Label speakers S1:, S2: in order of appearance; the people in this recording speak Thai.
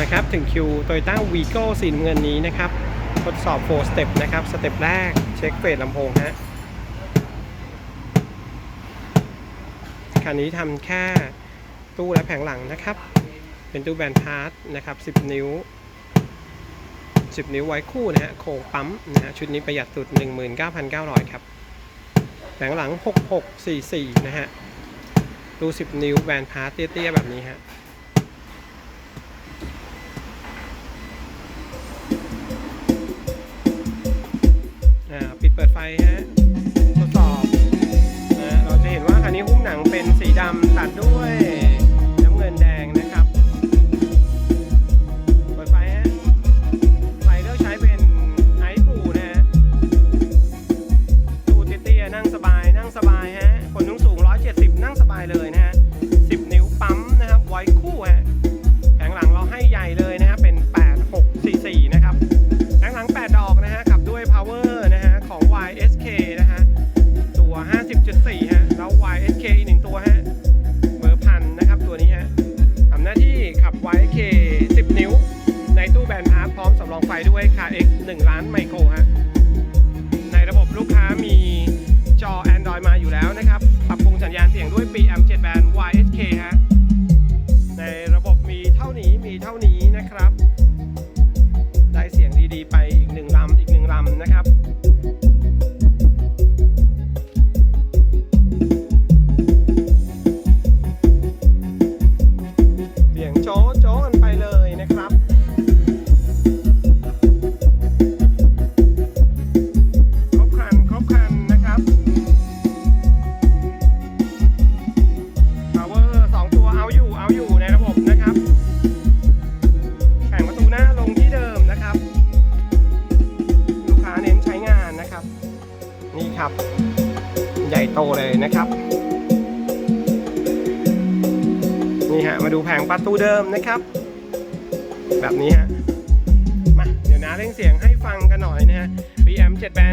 S1: นะครับ ถึงคิว Toyota Vigo สีน้ำเงินนี้นะครับ ทดสอบ 4 สเต็ปนะครับ สเต็ปแรกเช็คเฟสลำโพงฮะคันนี้ทำแค่ตู้และแผงหลังนะครับ เป็นตู้แบนพาร์ทนะครับ 10 นิ้ว 10 นิ้วไว้คู่นะฮะ โคงปั๊มนะฮะ ชุดนี้ประหยัดสุด 19,900 ครับ แผงหลัง 6644 นะฮะ ตู้ 10 นิ้วแบนพาร์ทเตี้ยๆ แบบนี้ฮะำตัดด้วย ด้วย KX 1ล้านไมโครฮะ ครับ ใหญ่โตเลยนะครับ นี่ฮะ มาดูแผงประตูเดิมนะครับ แบบนี้ฮะ มา เดี๋ยวนะเร่งเสียงให้ฟังกันหน่อยนะฮะ BM 7แบน